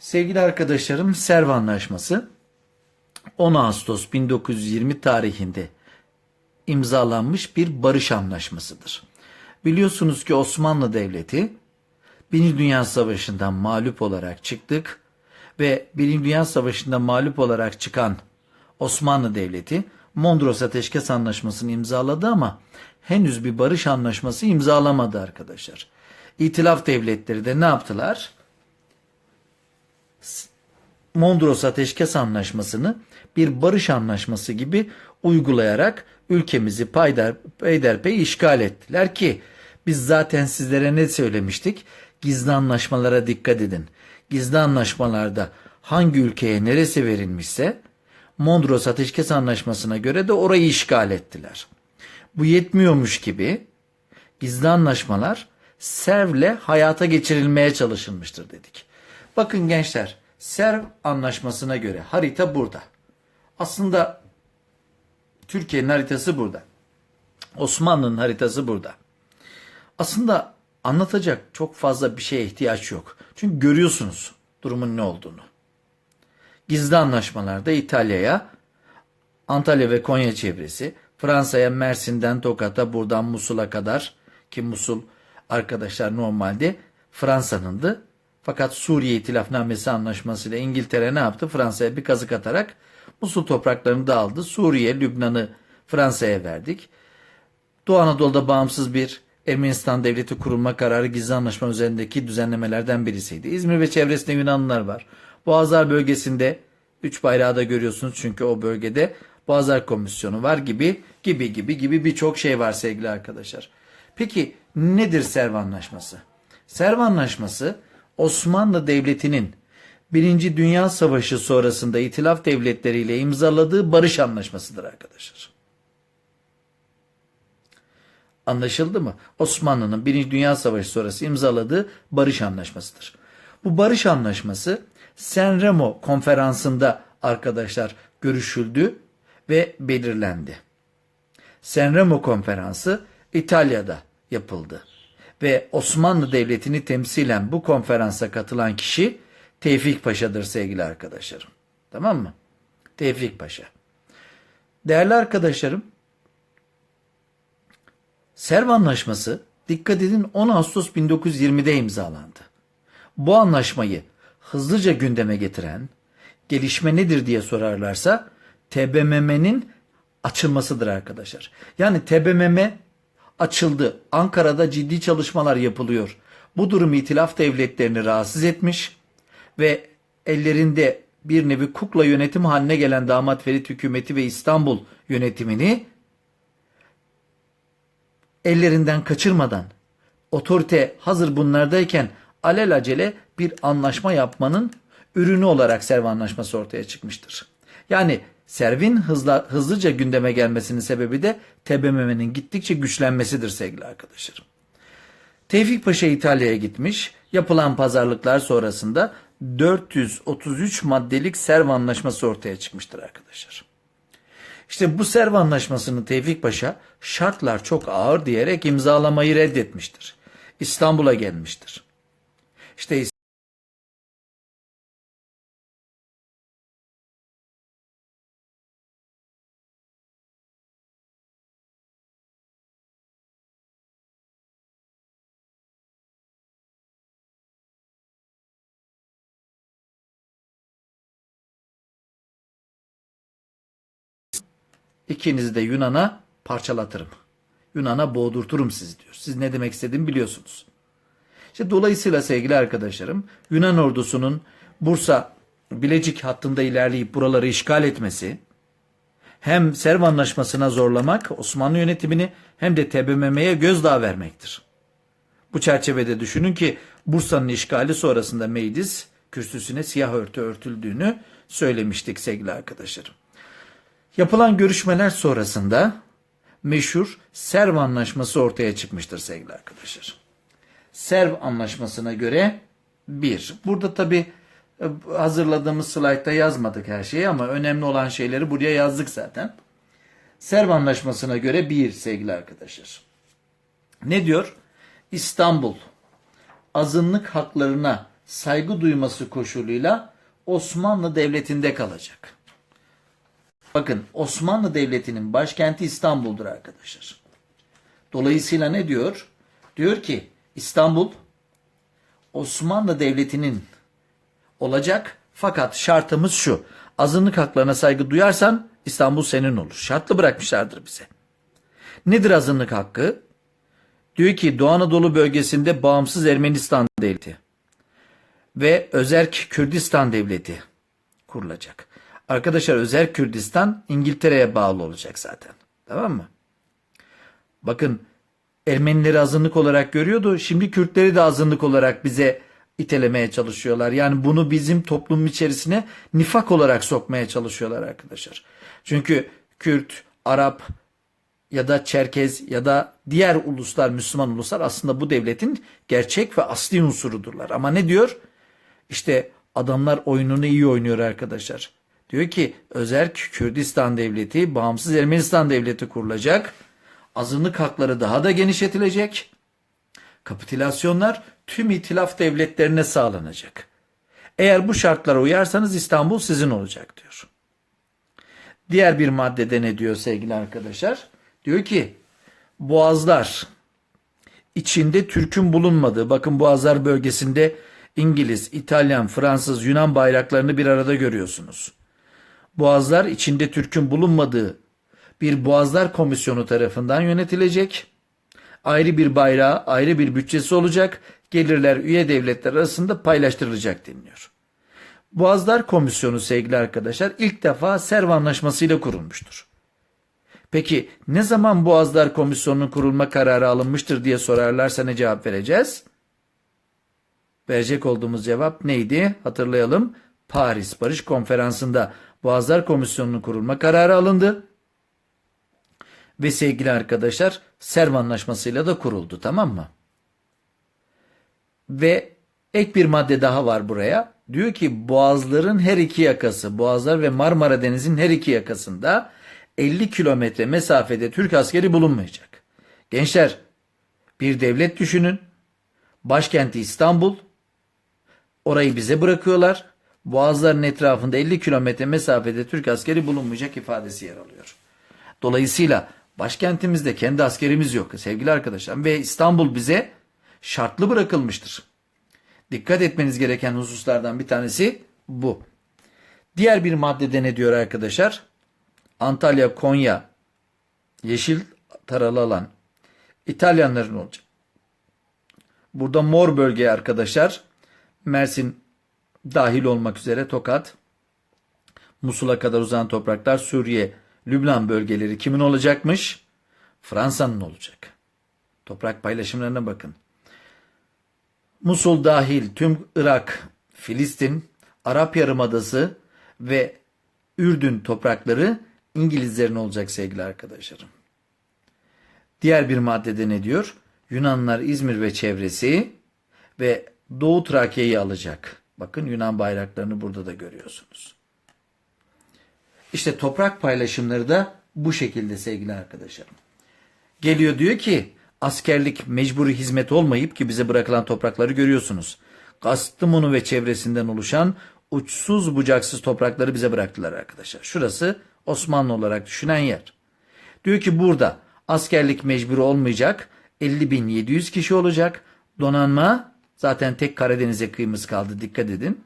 Sevgili arkadaşlarım, Serv Anlaşması 10 Ağustos 1920 tarihinde imzalanmış bir barış anlaşmasıdır. Biliyorsunuz ki Osmanlı Devleti Birinci Dünya Savaşı'ndan mağlup olarak çıktık ve Birinci Dünya Savaşı'nda mağlup olarak çıkan Osmanlı Devleti Mondros Ateşkes Anlaşması'nı imzaladı ama henüz bir barış anlaşması imzalamadı arkadaşlar. İtilaf devletleri de ne yaptılar? Mondros Ateşkes Anlaşması'nı bir barış anlaşması gibi uygulayarak ülkemizi payder, peyderpey işgal ettiler ki biz zaten sizlere ne söylemiştik? Gizli anlaşmalara dikkat edin. Gizli anlaşmalarda hangi ülkeye neresi verilmişse Mondros Ateşkes Anlaşması'na göre de orayı işgal ettiler. Bu yetmiyormuş gibi gizli anlaşmalar Serv'le hayata geçirilmeye çalışılmıştır dedik. Bakın gençler, Serv anlaşmasına göre harita burada. Aslında Türkiye'nin haritası burada. Osmanlı'nın haritası burada. Aslında anlatacak çok fazla bir şeye ihtiyaç yok. Çünkü görüyorsunuz durumun ne olduğunu. Gizli anlaşmalarda İtalya'ya Antalya ve Konya çevresi, Fransa'ya Mersin'den Tokat'a buradan Musul'a kadar ki Musul arkadaşlar normalde Fransa'nındı. Fakat Suriye İtilafnamesi anlaşmasıyla İngiltere ne yaptı? Fransa'ya bir kazık atarak Musul topraklarını da aldı. Suriye, Lübnan'ı Fransa'ya verdik. Doğu Anadolu'da bağımsız bir Ermenistan devleti kurulma kararı gizli anlaşma üzerindeki düzenlemelerden birisiydi. İzmir ve çevresinde Yunanlılar var. Boğazlar bölgesinde üç bayrağı da görüyorsunuz çünkü o bölgede Boğazlar Komisyonu var gibi gibi gibi gibi birçok şey var sevgili arkadaşlar. Peki nedir Serv Anlaşması? Serv Anlaşması Osmanlı Devleti'nin Birinci Dünya Savaşı sonrasında itilaf devletleriyle imzaladığı barış anlaşmasıdır arkadaşlar. Anlaşıldı mı? Osmanlı'nın Birinci Dünya Savaşı sonrası imzaladığı barış anlaşmasıdır. Bu barış anlaşması Sanremo konferansında arkadaşlar görüşüldü ve belirlendi. Sanremo konferansı İtalya'da yapıldı ve Osmanlı Devleti'ni temsilen bu konferansa katılan kişi Tevfik Paşa'dır sevgili arkadaşlarım. Tamam mı? Tevfik Paşa. Değerli arkadaşlarım, Serv Anlaşması dikkat edin 10 Ağustos 1920'de imzalandı. Bu anlaşmayı hızlıca gündeme getiren gelişme nedir diye sorarlarsa TBMM'nin açılmasıdır arkadaşlar. Yani TBMM açıldı. Ankara'da ciddi çalışmalar yapılıyor. Bu durum itilaf devletlerini rahatsız etmiş ve ellerinde bir nevi kukla yönetim haline gelen damat Ferit hükümeti ve İstanbul yönetimini ellerinden kaçırmadan otorite hazır bunlardayken alelacele bir anlaşma yapmanın ürünü olarak Serv Anlaşması ortaya çıkmıştır. Yani Servin hızla, hızlıca gündeme gelmesinin sebebi de TBMM'nin gittikçe güçlenmesidir sevgili arkadaşlarım. Tevfik Paşa İtalya'ya gitmiş. Yapılan pazarlıklar sonrasında 433 maddelik Serv Anlaşması ortaya çıkmıştır arkadaşlar. İşte bu Serv Anlaşması'nı Tevfik Paşa şartlar çok ağır diyerek imzalamayı reddetmiştir. İstanbul'a gelmiştir. İşte İkinizi de Yunan'a parçalatırım. Yunan'a boğdurturum sizi diyor. Siz ne demek istediğimi biliyorsunuz. İşte dolayısıyla sevgili arkadaşlarım Yunan ordusunun Bursa Bilecik hattında ilerleyip buraları işgal etmesi hem Serv Anlaşması'na zorlamak Osmanlı yönetimini hem de TBMM'ye gözdağı vermektir. Bu çerçevede düşünün ki Bursa'nın işgali sonrasında Meclis kürsüsüne siyah örtü örtüldüğünü söylemiştik sevgili arkadaşlarım. Yapılan görüşmeler sonrasında meşhur Serv Anlaşması ortaya çıkmıştır sevgili arkadaşlar. Serv Anlaşması'na göre bir. Burada tabi hazırladığımız slaytta yazmadık her şeyi ama önemli olan şeyleri buraya yazdık zaten. Serv Anlaşması'na göre bir sevgili arkadaşlar. Ne diyor? İstanbul azınlık haklarına saygı duyması koşuluyla Osmanlı Devleti'nde kalacak. Bakın Osmanlı Devleti'nin başkenti İstanbul'dur arkadaşlar. Dolayısıyla ne diyor? Diyor ki İstanbul Osmanlı Devleti'nin olacak fakat şartımız şu. Azınlık haklarına saygı duyarsan İstanbul senin olur. Şartlı bırakmışlardır bize. Nedir azınlık hakkı? Diyor ki Doğu Anadolu bölgesinde bağımsız Ermenistan devleti ve özerk Kürdistan devleti kurulacak. Arkadaşlar özerk Kürdistan İngiltere'ye bağlı olacak zaten. Tamam mı? Bakın Ermenileri azınlık olarak görüyordu. Şimdi Kürtleri de azınlık olarak bize itelemeye çalışıyorlar. Yani bunu bizim toplum içerisine nifak olarak sokmaya çalışıyorlar arkadaşlar. Çünkü Kürt, Arap ya da Çerkez ya da diğer uluslar, Müslüman uluslar aslında bu devletin gerçek ve asli unsurudurlar. Ama ne diyor? İşte adamlar oyununu iyi oynuyor arkadaşlar. Diyor ki özerk Kürdistan devleti, bağımsız Ermenistan devleti kurulacak. Azınlık hakları daha da genişletilecek. Kapitülasyonlar tüm itilaf devletlerine sağlanacak. Eğer bu şartlara uyarsanız İstanbul sizin olacak diyor. Diğer bir maddede ne diyor sevgili arkadaşlar? Diyor ki boğazlar içinde Türk'ün bulunmadığı bakın boğazlar bölgesinde İngiliz, İtalyan, Fransız, Yunan bayraklarını bir arada görüyorsunuz. Boğazlar içinde Türk'ün bulunmadığı bir Boğazlar Komisyonu tarafından yönetilecek. Ayrı bir bayrağı, ayrı bir bütçesi olacak. Gelirler üye devletler arasında paylaştırılacak deniliyor. Boğazlar Komisyonu sevgili arkadaşlar ilk defa Serv Anlaşması kurulmuştur. Peki ne zaman Boğazlar Komisyonu'nun kurulma kararı alınmıştır diye sorarlarsa ne cevap vereceğiz? Verecek olduğumuz cevap neydi? Hatırlayalım. Paris Barış Konferansı'nda Boğazlar Komisyonu'nun kurulma kararı alındı. Ve sevgili arkadaşlar Serv Anlaşması'yla da kuruldu tamam mı? Ve ek bir madde daha var buraya. Diyor ki boğazların her iki yakası, Boğazlar ve Marmara Denizi'nin her iki yakasında 50 kilometre mesafede Türk askeri bulunmayacak. Gençler bir devlet düşünün. Başkenti İstanbul. Orayı bize bırakıyorlar. Boğazların etrafında 50 kilometre mesafede Türk askeri bulunmayacak ifadesi yer alıyor. Dolayısıyla başkentimizde kendi askerimiz yok sevgili arkadaşlar. Ve İstanbul bize şartlı bırakılmıştır. Dikkat etmeniz gereken hususlardan bir tanesi bu. Diğer bir maddede ne diyor arkadaşlar? Antalya, Konya, yeşil taralı alan İtalyanların olacak. Burada mor bölge arkadaşlar Mersin dahil olmak üzere Tokat, Musul'a kadar uzanan topraklar Suriye, Lübnan bölgeleri kimin olacakmış? Fransa'nın olacak. Toprak paylaşımlarına bakın. Musul dahil tüm Irak, Filistin, Arap Yarımadası ve Ürdün toprakları İngilizlerin olacak sevgili arkadaşlarım. Diğer bir maddede ne diyor? Yunanlar İzmir ve çevresi ve Doğu Trakya'yı alacak. Bakın Yunan bayraklarını burada da görüyorsunuz. İşte toprak paylaşımları da bu şekilde sevgili arkadaşlarım. Geliyor diyor ki askerlik mecburi hizmet olmayıp ki bize bırakılan toprakları görüyorsunuz. Kastamonu ve çevresinden oluşan uçsuz bucaksız toprakları bize bıraktılar arkadaşlar. Şurası Osmanlı olarak düşünen yer. Diyor ki burada askerlik mecburi olmayacak. 50.700 kişi olacak. Donanma zaten tek Karadeniz'e kıyımız kaldı dikkat edin.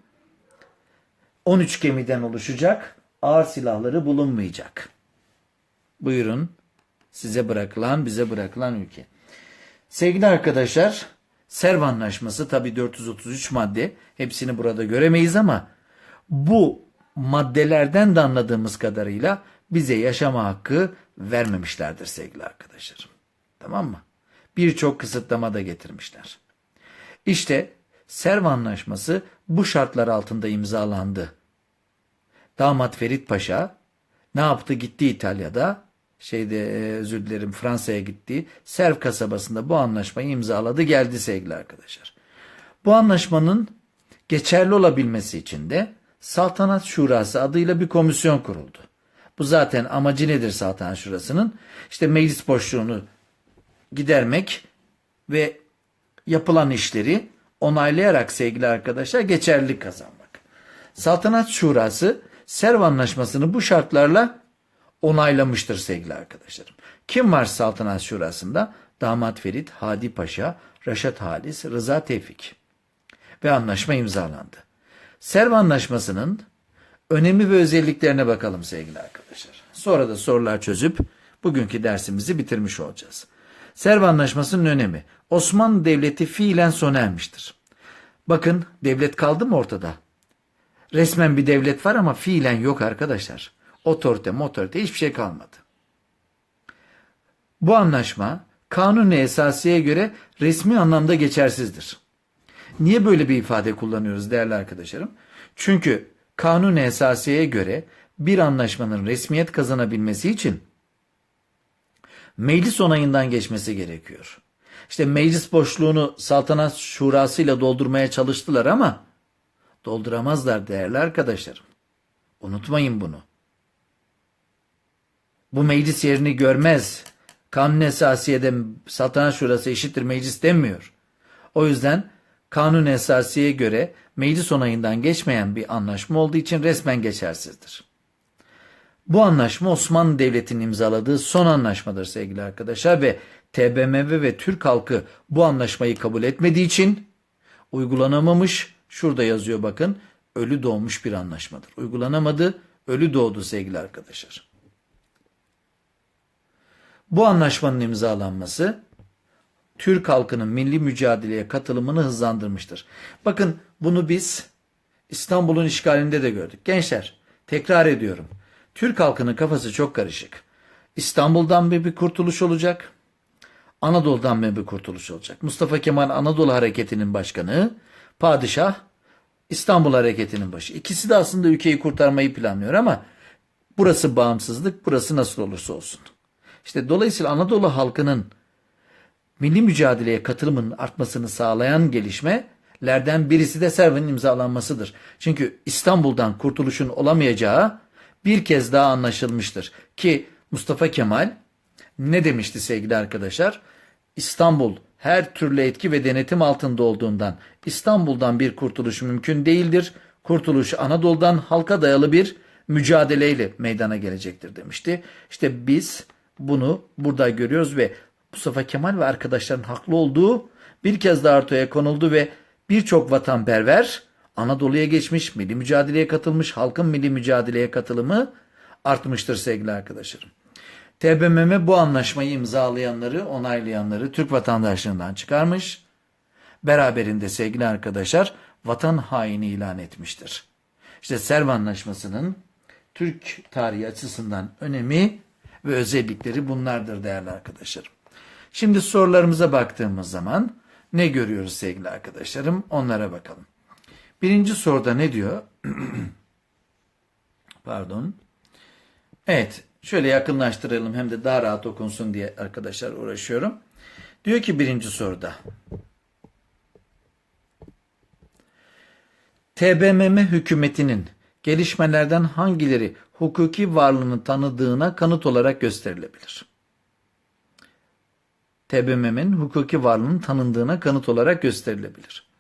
13 gemiden oluşacak. Ağır silahları bulunmayacak. Buyurun size bırakılan bize bırakılan ülke. Sevgili arkadaşlar Serv Anlaşması tabi 433 madde hepsini burada göremeyiz ama bu maddelerden de anladığımız kadarıyla bize yaşama hakkı vermemişlerdir sevgili arkadaşlarım. Tamam mı? Birçok kısıtlama da getirmişler. İşte Serv Anlaşması bu şartlar altında imzalandı. Damat Ferit Paşa ne yaptı? Gitti İtalya'da şeyde e, özür dilerim Fransa'ya gitti. Serv kasabasında bu anlaşmayı imzaladı geldi sevgili arkadaşlar. Bu anlaşmanın geçerli olabilmesi için de Saltanat Şurası adıyla bir komisyon kuruldu. Bu zaten amacı nedir Saltanat Şurası'nın? İşte meclis boşluğunu gidermek ve yapılan işleri onaylayarak sevgili arkadaşlar geçerlilik kazanmak. Saltanat Şurası Serv Anlaşması'nı bu şartlarla onaylamıştır sevgili arkadaşlarım. Kim var Saltanat Şurası'nda? Damat Ferit, Hadi Paşa, Reşat Halis, Rıza Tevfik. Ve anlaşma imzalandı. Serv Anlaşması'nın önemi ve özelliklerine bakalım sevgili arkadaşlar. Sonra da sorular çözüp bugünkü dersimizi bitirmiş olacağız. Serv Anlaşması'nın önemi. Osmanlı Devleti fiilen sona ermiştir. Bakın devlet kaldı mı ortada? Resmen bir devlet var ama fiilen yok arkadaşlar. Otorite, motorite hiçbir şey kalmadı. Bu anlaşma kanun-i esasiye göre resmi anlamda geçersizdir. Niye böyle bir ifade kullanıyoruz değerli arkadaşlarım? Çünkü kanun-i esasiyeye göre bir anlaşmanın resmiyet kazanabilmesi için meclis onayından geçmesi gerekiyor. İşte meclis boşluğunu saltanat şurasıyla doldurmaya çalıştılar ama dolduramazlar değerli arkadaşlarım. Unutmayın bunu. Bu meclis yerini görmez. Kanun esasiyede saltanat şurası eşittir meclis demiyor. O yüzden kanun esasiye göre meclis onayından geçmeyen bir anlaşma olduğu için resmen geçersizdir. Bu anlaşma Osmanlı Devleti'nin imzaladığı son anlaşmadır sevgili arkadaşlar ve TBMM ve Türk halkı bu anlaşmayı kabul etmediği için uygulanamamış, şurada yazıyor bakın, ölü doğmuş bir anlaşmadır. Uygulanamadı, ölü doğdu sevgili arkadaşlar. Bu anlaşmanın imzalanması Türk halkının milli mücadeleye katılımını hızlandırmıştır. Bakın bunu biz İstanbul'un işgalinde de gördük. Gençler tekrar ediyorum. Türk halkının kafası çok karışık. İstanbul'dan mı bir kurtuluş olacak? Anadolu'dan mı bir kurtuluş olacak? Mustafa Kemal Anadolu Hareketi'nin başkanı, padişah İstanbul Hareketi'nin başı. İkisi de aslında ülkeyi kurtarmayı planlıyor ama burası bağımsızlık, burası nasıl olursa olsun. İşte dolayısıyla Anadolu halkının milli mücadeleye katılımının artmasını sağlayan gelişmelerden birisi de Serv'in imzalanmasıdır. Çünkü İstanbul'dan kurtuluşun olamayacağı bir kez daha anlaşılmıştır. Ki Mustafa Kemal ne demişti sevgili arkadaşlar? İstanbul her türlü etki ve denetim altında olduğundan İstanbul'dan bir kurtuluş mümkün değildir. Kurtuluş Anadolu'dan halka dayalı bir mücadeleyle meydana gelecektir demişti. İşte biz bunu burada görüyoruz ve Mustafa Kemal ve arkadaşların haklı olduğu bir kez daha ortaya konuldu ve birçok vatanperver Anadolu'ya geçmiş, milli mücadeleye katılmış, halkın milli mücadeleye katılımı artmıştır sevgili arkadaşlarım. TBMM bu anlaşmayı imzalayanları, onaylayanları Türk vatandaşlığından çıkarmış. Beraberinde sevgili arkadaşlar vatan haini ilan etmiştir. İşte Serv Anlaşması'nın Türk tarihi açısından önemi ve özellikleri bunlardır değerli arkadaşlarım. Şimdi sorularımıza baktığımız zaman ne görüyoruz sevgili arkadaşlarım? Onlara bakalım. Birinci soruda ne diyor? Pardon. Evet, şöyle yakınlaştıralım hem de daha rahat okunsun diye arkadaşlar uğraşıyorum. Diyor ki birinci soruda. TBMM hükümetinin gelişmelerden hangileri hukuki varlığını tanıdığına kanıt olarak gösterilebilir? TBMM'nin hukuki varlığının tanındığına kanıt olarak gösterilebilir.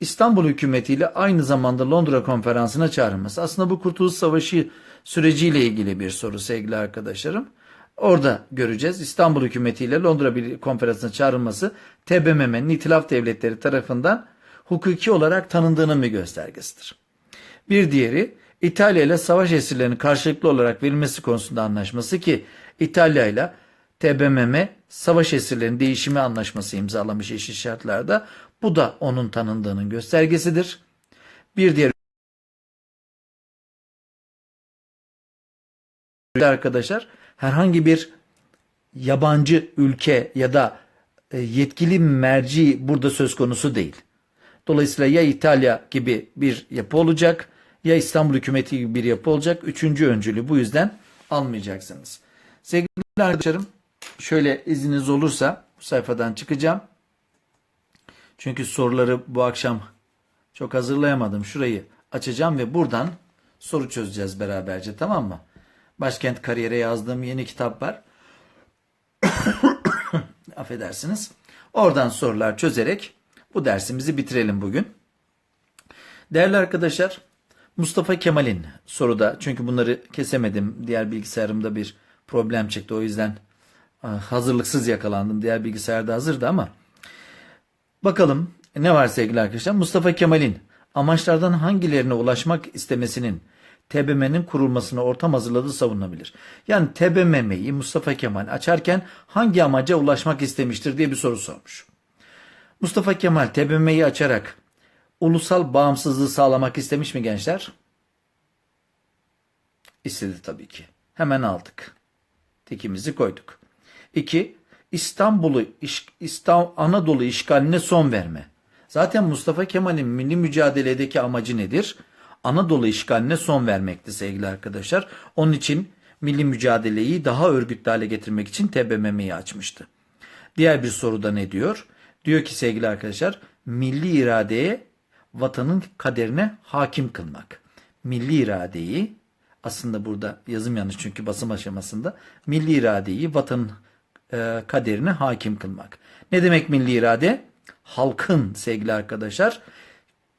İstanbul hükümetiyle aynı zamanda Londra konferansına çağrılması. Aslında bu Kurtuluş Savaşı süreciyle ilgili bir soru sevgili arkadaşlarım. Orada göreceğiz. İstanbul hükümetiyle Londra bir konferansına çağrılması TBMM'nin itilaf devletleri tarafından hukuki olarak tanındığının bir göstergesidir. Bir diğeri İtalya ile savaş esirlerinin karşılıklı olarak verilmesi konusunda anlaşması ki İtalya ile TBMM savaş esirlerinin değişimi anlaşması imzalamış eşit şartlarda. Bu da onun tanındığının göstergesidir. Bir diğer arkadaşlar herhangi bir yabancı ülke ya da e, yetkili merci burada söz konusu değil. Dolayısıyla ya İtalya gibi bir yapı olacak ya İstanbul hükümeti gibi bir yapı olacak. Üçüncü öncülü bu yüzden almayacaksınız. Sevgili arkadaşlarım şöyle izniniz olursa bu sayfadan çıkacağım. Çünkü soruları bu akşam çok hazırlayamadım. Şurayı açacağım ve buradan soru çözeceğiz beraberce tamam mı? Başkent Kariyer'e yazdığım yeni kitap var. Affedersiniz. Oradan sorular çözerek bu dersimizi bitirelim bugün. Değerli arkadaşlar, Mustafa Kemal'in soruda çünkü bunları kesemedim. Diğer bilgisayarımda bir problem çıktı. O yüzden ah, hazırlıksız yakalandım. Diğer bilgisayarda hazırdı ama bakalım ne var sevgili arkadaşlar? Mustafa Kemal'in amaçlardan hangilerine ulaşmak istemesinin TBMM'nin kurulmasına ortam hazırladığı savunulabilir. Yani TBMM'yi Mustafa Kemal açarken hangi amaca ulaşmak istemiştir diye bir soru sormuş. Mustafa Kemal TBMM'yi açarak ulusal bağımsızlığı sağlamak istemiş mi gençler? İstedi tabii ki. Hemen aldık. Tikimizi koyduk. 2. İstanbul'u İstanbul, Anadolu işgaline son verme. Zaten Mustafa Kemal'in milli mücadeledeki amacı nedir? Anadolu işgaline son vermekti sevgili arkadaşlar. Onun için milli mücadeleyi daha örgütlü hale getirmek için TBMM'yi açmıştı. Diğer bir soruda ne diyor? Diyor ki sevgili arkadaşlar milli iradeye vatanın kaderine hakim kılmak. Milli iradeyi aslında burada yazım yanlış çünkü basım aşamasında milli iradeyi vatanın e, kaderine hakim kılmak. Ne demek milli irade? Halkın sevgili arkadaşlar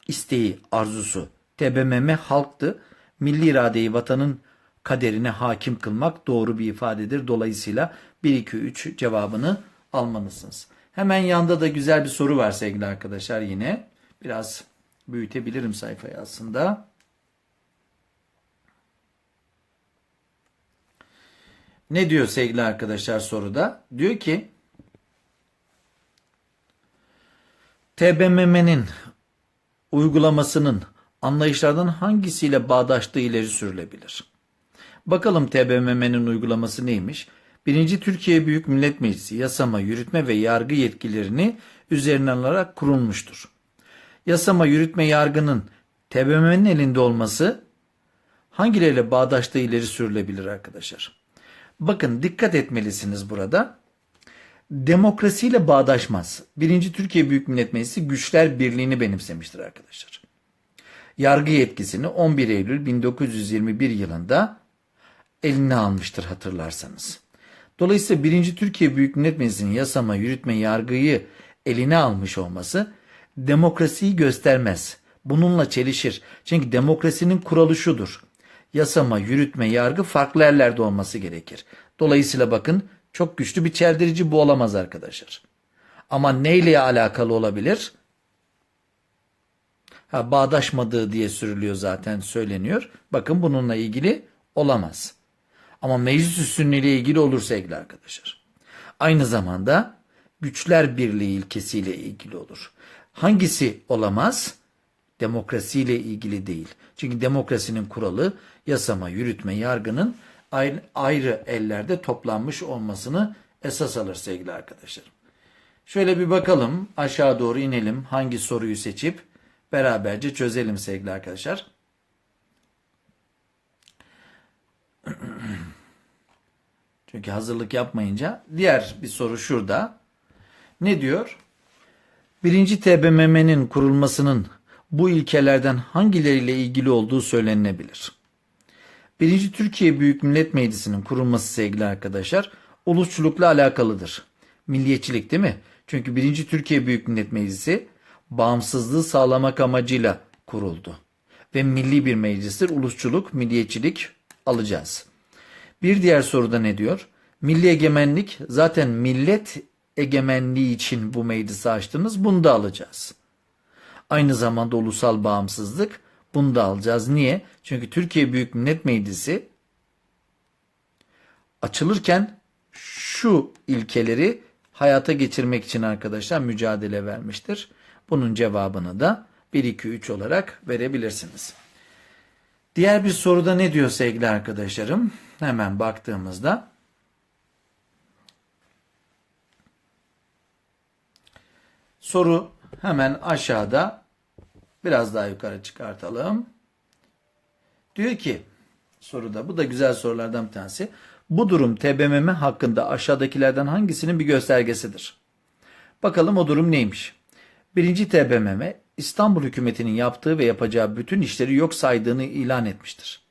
isteği, arzusu. TBMM halktı. Milli iradeyi vatanın kaderine hakim kılmak doğru bir ifadedir. Dolayısıyla 1, 2, 3 cevabını almalısınız. Hemen yanda da güzel bir soru var sevgili arkadaşlar yine. Biraz büyütebilirim sayfayı aslında. Ne diyor sevgili arkadaşlar soruda? Diyor ki TBMM'nin uygulamasının anlayışlardan hangisiyle bağdaştığı ileri sürülebilir? Bakalım TBMM'nin uygulaması neymiş? Birinci Türkiye Büyük Millet Meclisi yasama, yürütme ve yargı yetkilerini üzerine alarak kurulmuştur. Yasama, yürütme, yargının TBMM'nin elinde olması hangileriyle bağdaştığı ileri sürülebilir arkadaşlar? Bakın dikkat etmelisiniz burada. Demokrasiyle bağdaşmaz. Birinci Türkiye Büyük Millet Meclisi güçler birliğini benimsemiştir arkadaşlar. Yargı yetkisini 11 Eylül 1921 yılında eline almıştır hatırlarsanız. Dolayısıyla 1. Türkiye Büyük Millet Meclisi'nin yasama, yürütme, yargıyı eline almış olması demokrasiyi göstermez. Bununla çelişir. Çünkü demokrasinin kuralı şudur. Yasama, yürütme, yargı farklı yerlerde olması gerekir. Dolayısıyla bakın çok güçlü bir çeldirici bu olamaz arkadaşlar. Ama neyle alakalı olabilir? Ha, bağdaşmadığı diye sürülüyor zaten söyleniyor. Bakın bununla ilgili olamaz. Ama meclis üstünlüğüyle ilgili olur sevgili arkadaşlar. Aynı zamanda güçler birliği ilkesiyle ilgili olur. Hangisi olamaz? Demokrasiyle ilgili değil. Çünkü demokrasinin kuralı yasama, yürütme, yargının ayrı, ellerde toplanmış olmasını esas alır sevgili arkadaşlarım. Şöyle bir bakalım aşağı doğru inelim hangi soruyu seçip beraberce çözelim sevgili arkadaşlar. Çünkü hazırlık yapmayınca diğer bir soru şurada. Ne diyor? Birinci TBMM'nin kurulmasının bu ilkelerden hangileriyle ilgili olduğu söylenebilir. Birinci Türkiye Büyük Millet Meclisi'nin kurulması sevgili arkadaşlar ulusçulukla alakalıdır. Milliyetçilik değil mi? Çünkü birinci Türkiye Büyük Millet Meclisi bağımsızlığı sağlamak amacıyla kuruldu. Ve milli bir meclistir. Ulusçuluk, milliyetçilik alacağız. Bir diğer soruda ne diyor? Milli egemenlik zaten millet egemenliği için bu meclisi açtınız. Bunu da alacağız. Aynı zamanda ulusal bağımsızlık bunu da alacağız. Niye? Çünkü Türkiye Büyük Millet Meclisi açılırken şu ilkeleri hayata geçirmek için arkadaşlar mücadele vermiştir. Bunun cevabını da 1, 2, 3 olarak verebilirsiniz. Diğer bir soruda ne diyor sevgili arkadaşlarım? Hemen baktığımızda soru hemen aşağıda biraz daha yukarı çıkartalım. Diyor ki soruda bu da güzel sorulardan bir tanesi. Bu durum TBMM hakkında aşağıdakilerden hangisinin bir göstergesidir? Bakalım o durum neymiş? Birinci TBMM İstanbul hükümetinin yaptığı ve yapacağı bütün işleri yok saydığını ilan etmiştir.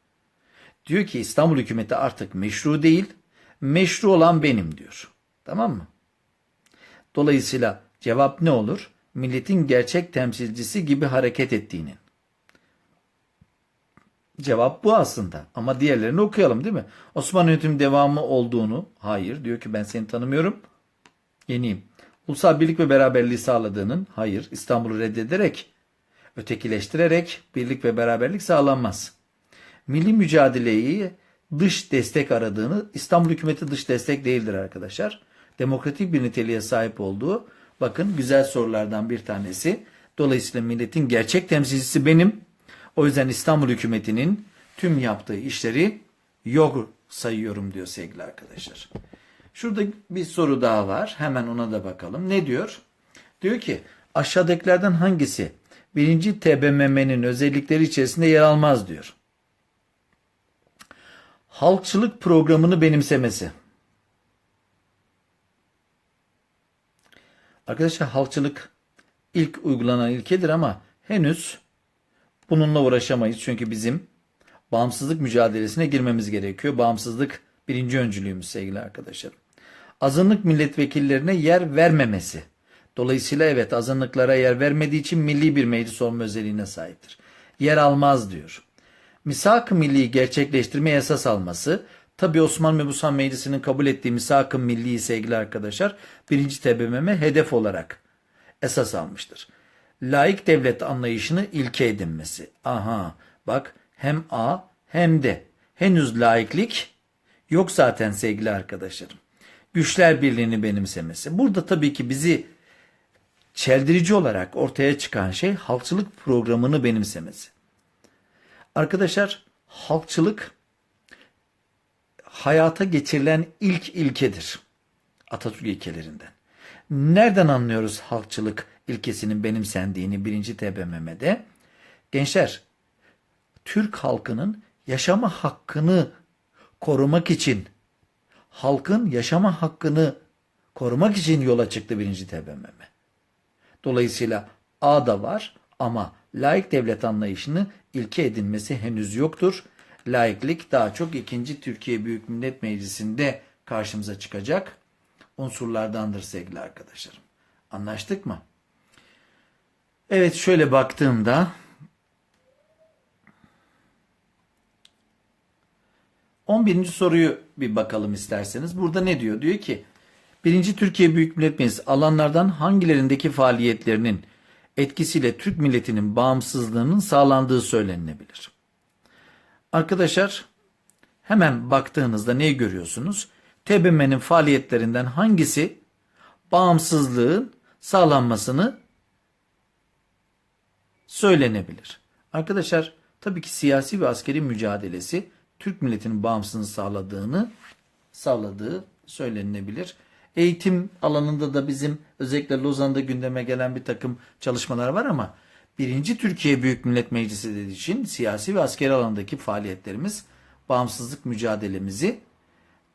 Diyor ki İstanbul hükümeti artık meşru değil, meşru olan benim diyor. Tamam mı? Dolayısıyla cevap ne olur? Milletin gerçek temsilcisi gibi hareket ettiğinin. Cevap bu aslında. Ama diğerlerini okuyalım değil mi? Osmanlı yönetim devamı olduğunu, hayır diyor ki ben seni tanımıyorum. Yeniyim. Ulusal birlik ve beraberliği sağladığının, hayır İstanbul'u reddederek, ötekileştirerek birlik ve beraberlik sağlanmaz. Milli mücadeleyi dış destek aradığını, İstanbul hükümeti dış destek değildir arkadaşlar. Demokratik bir niteliğe sahip olduğu, bakın güzel sorulardan bir tanesi. Dolayısıyla milletin gerçek temsilcisi benim. O yüzden İstanbul hükümetinin tüm yaptığı işleri yok sayıyorum diyor sevgili arkadaşlar. Şurada bir soru daha var. Hemen ona da bakalım. Ne diyor? Diyor ki aşağıdakilerden hangisi birinci TBMM'nin özellikleri içerisinde yer almaz diyor. Halkçılık programını benimsemesi. Arkadaşlar halkçılık ilk uygulanan ilkedir ama henüz bununla uğraşamayız. Çünkü bizim bağımsızlık mücadelesine girmemiz gerekiyor. Bağımsızlık birinci öncülüğümüz sevgili arkadaşlarım. Azınlık milletvekillerine yer vermemesi. Dolayısıyla evet azınlıklara yer vermediği için milli bir meclis olma özelliğine sahiptir. Yer almaz diyor. Misak-ı Milli'yi gerçekleştirmeye esas alması, tabi Osman Mebusan Meclisi'nin kabul ettiği Misak-ı sevgili arkadaşlar, birinci TBMM hedef olarak esas almıştır. Laik devlet anlayışını ilke edinmesi. Aha bak hem A hem de henüz laiklik yok zaten sevgili arkadaşlarım. Güçler birliğini benimsemesi. Burada tabii ki bizi çeldirici olarak ortaya çıkan şey halkçılık programını benimsemesi. Arkadaşlar halkçılık hayata geçirilen ilk ilkedir. Atatürk ilkelerinden. Nereden anlıyoruz halkçılık ilkesinin benimsendiğini birinci TBMM'de? Gençler, Türk halkının yaşama hakkını korumak için, halkın yaşama hakkını korumak için yola çıktı birinci TBMM. Dolayısıyla A da var ama laik devlet anlayışını ilke edinmesi henüz yoktur. Laiklik daha çok ikinci Türkiye Büyük Millet Meclisi'nde karşımıza çıkacak unsurlardandır sevgili arkadaşlarım. Anlaştık mı? Evet şöyle baktığımda 11. soruyu bir bakalım isterseniz. Burada ne diyor? Diyor ki 1. Türkiye Büyük Millet Meclisi alanlardan hangilerindeki faaliyetlerinin etkisiyle Türk milletinin bağımsızlığının sağlandığı söylenilebilir. Arkadaşlar hemen baktığınızda neyi görüyorsunuz? TBMM'nin faaliyetlerinden hangisi bağımsızlığın sağlanmasını söylenebilir? Arkadaşlar tabii ki siyasi ve askeri mücadelesi Türk milletinin bağımsızlığını sağladığını sağladığı söylenilebilir. Eğitim alanında da bizim özellikle Lozan'da gündeme gelen bir takım çalışmalar var ama birinci Türkiye Büyük Millet Meclisi dediği için siyasi ve askeri alandaki faaliyetlerimiz bağımsızlık mücadelemizi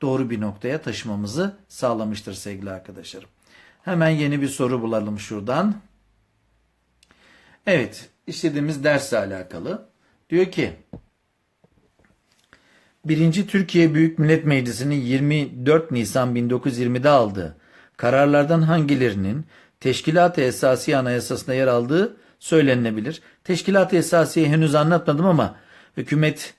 doğru bir noktaya taşımamızı sağlamıştır sevgili arkadaşlarım. Hemen yeni bir soru bulalım şuradan. Evet, işlediğimiz dersle alakalı. Diyor ki, 1. Türkiye Büyük Millet Meclisi'nin 24 Nisan 1920'de aldığı kararlardan hangilerinin Teşkilat-ı Esasi Anayasası'nda yer aldığı söylenilebilir. Teşkilat-ı Esasi'yi henüz anlatmadım ama hükümet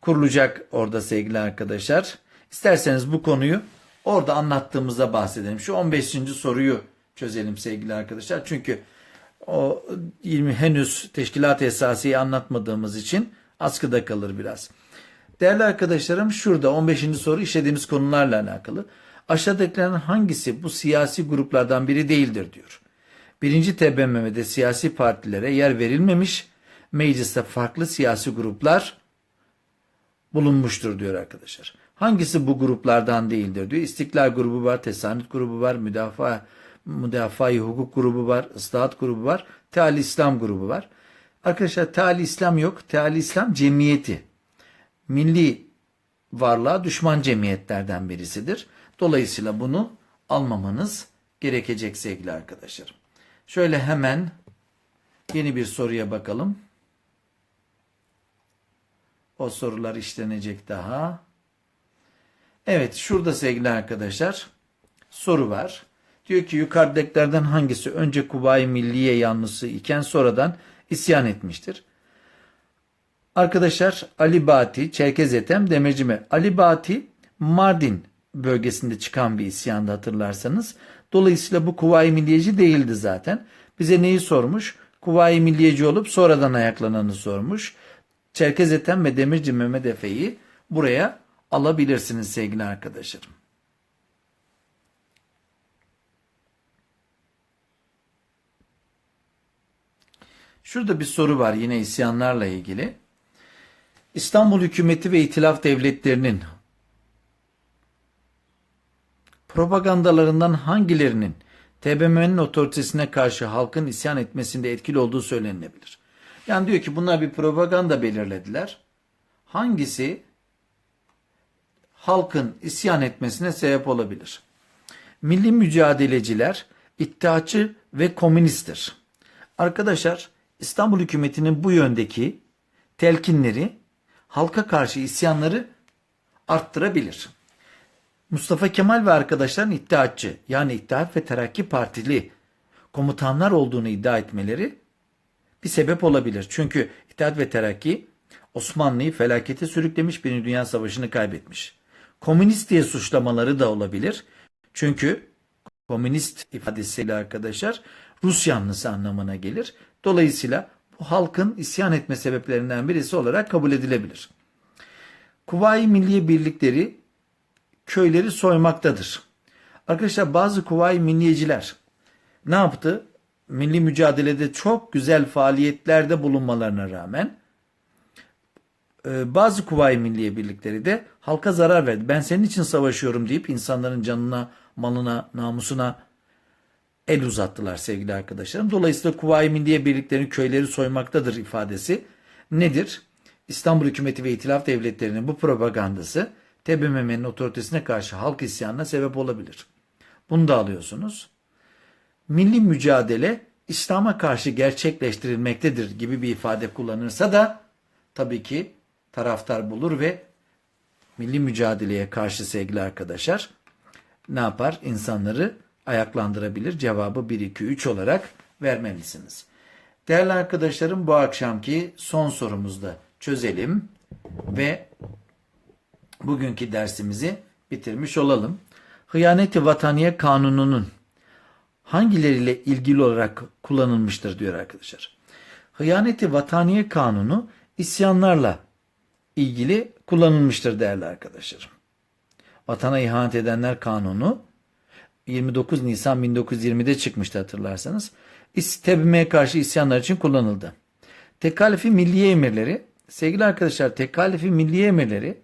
kurulacak orada sevgili arkadaşlar. İsterseniz bu konuyu orada anlattığımızda bahsedelim. Şu 15. soruyu çözelim sevgili arkadaşlar. Çünkü o 20 henüz teşkilat esasiyi anlatmadığımız için askıda kalır biraz. Değerli arkadaşlarım şurada 15. soru işlediğimiz konularla alakalı. Aşağıdakilerin hangisi bu siyasi gruplardan biri değildir diyor. Birinci TBMM'de siyasi partilere yer verilmemiş, mecliste farklı siyasi gruplar bulunmuştur diyor arkadaşlar. Hangisi bu gruplardan değildir diyor. İstiklal grubu var, Tesanüt grubu var, Müdafaa Müdafaa Hukuk grubu var, Islahat grubu var, Teali İslam grubu var. Arkadaşlar Teali İslam yok. Teali İslam cemiyeti. Milli varlığa düşman cemiyetlerden birisidir. Dolayısıyla bunu almamanız gerekecek sevgili arkadaşlarım. Şöyle hemen yeni bir soruya bakalım. O sorular işlenecek daha. Evet şurada sevgili arkadaşlar soru var. Diyor ki yukarıdakilerden hangisi önce Kuvayi Milliye yanlısı iken sonradan isyan etmiştir? Arkadaşlar Ali Bati, Çerkez Etem, Demircime. Ali Bati Mardin bölgesinde çıkan bir isyanda hatırlarsanız. Dolayısıyla bu Kuvayi Milliyeci değildi zaten. Bize neyi sormuş? Kuvayi Milliyeci olup sonradan ayaklananı sormuş. Çerkez Etem ve Demirci Mehmet Efe'yi buraya alabilirsiniz sevgili arkadaşlarım. Şurada bir soru var yine isyanlarla ilgili. İstanbul hükümeti ve itilaf devletlerinin propagandalarından hangilerinin TBMM'nin otoritesine karşı halkın isyan etmesinde etkili olduğu söylenilebilir. Yani diyor ki bunlar bir propaganda belirlediler. Hangisi halkın isyan etmesine sebep olabilir? Milli mücadeleciler iddiaçı ve komünisttir. Arkadaşlar İstanbul hükümetinin bu yöndeki telkinleri halka karşı isyanları arttırabilir. Mustafa Kemal ve arkadaşların iddiatçı yani İttihat ve Terakki Partili komutanlar olduğunu iddia etmeleri bir sebep olabilir. Çünkü İttihat ve Terakki Osmanlı'yı felakete sürüklemiş, Birinci Dünya Savaşı'nı kaybetmiş. Komünist diye suçlamaları da olabilir. Çünkü komünist ifadesiyle arkadaşlar Rus yanlısı anlamına gelir. Dolayısıyla bu halkın isyan etme sebeplerinden birisi olarak kabul edilebilir. Kuvayi Milliye Birlikleri köyleri soymaktadır. Arkadaşlar bazı Kuvayi Milliyeciler ne yaptı? Milli mücadelede çok güzel faaliyetlerde bulunmalarına rağmen e, bazı Kuvayi Milliye Birlikleri de halka zarar verdi. Ben senin için savaşıyorum deyip insanların canına, malına, namusuna el uzattılar sevgili arkadaşlarım. Dolayısıyla Kuvayi Milliye Birliklerinin köyleri soymaktadır ifadesi nedir? İstanbul hükümeti ve itilaf devletlerinin bu propagandası TBMM'nin otoritesine karşı halk isyanına sebep olabilir. Bunu da alıyorsunuz. Milli mücadele İslam'a karşı gerçekleştirilmektedir gibi bir ifade kullanırsa da tabii ki taraftar bulur ve milli mücadeleye karşı sevgili arkadaşlar ne yapar? İnsanları ayaklandırabilir. Cevabı 1, 2, 3 olarak vermelisiniz. Değerli arkadaşlarım bu akşamki son sorumuzda çözelim ve bugünkü dersimizi bitirmiş olalım. Hıyaneti Vataniye Kanunu'nun hangileriyle ilgili olarak kullanılmıştır diyor arkadaşlar. Hıyaneti Vataniye Kanunu isyanlarla ilgili kullanılmıştır değerli arkadaşlarım. Vatana ihanet edenler kanunu 29 Nisan 1920'de çıkmıştı hatırlarsanız. İstebime karşı isyanlar için kullanıldı. Tekalifi milliye emirleri, sevgili arkadaşlar tekalifi milliye emirleri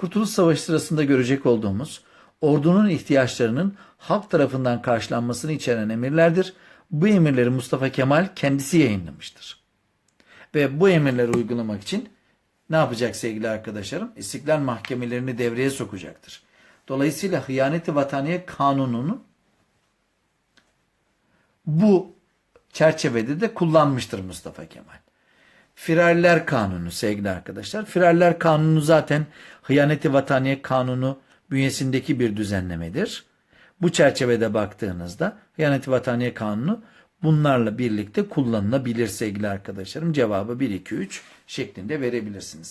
Kurtuluş Savaşı sırasında görecek olduğumuz ordunun ihtiyaçlarının halk tarafından karşılanmasını içeren emirlerdir. Bu emirleri Mustafa Kemal kendisi yayınlamıştır. Ve bu emirleri uygulamak için ne yapacak sevgili arkadaşlarım? İstiklal mahkemelerini devreye sokacaktır. Dolayısıyla hıyaneti vataniye kanununu bu çerçevede de kullanmıştır Mustafa Kemal. Firarler Kanunu sevgili arkadaşlar. Firarler Kanunu zaten hıyaneti vataniye kanunu bünyesindeki bir düzenlemedir. Bu çerçevede baktığınızda hıyaneti vataniye kanunu bunlarla birlikte kullanılabilir sevgili arkadaşlarım. Cevabı 1, 2, 3 şeklinde verebilirsiniz.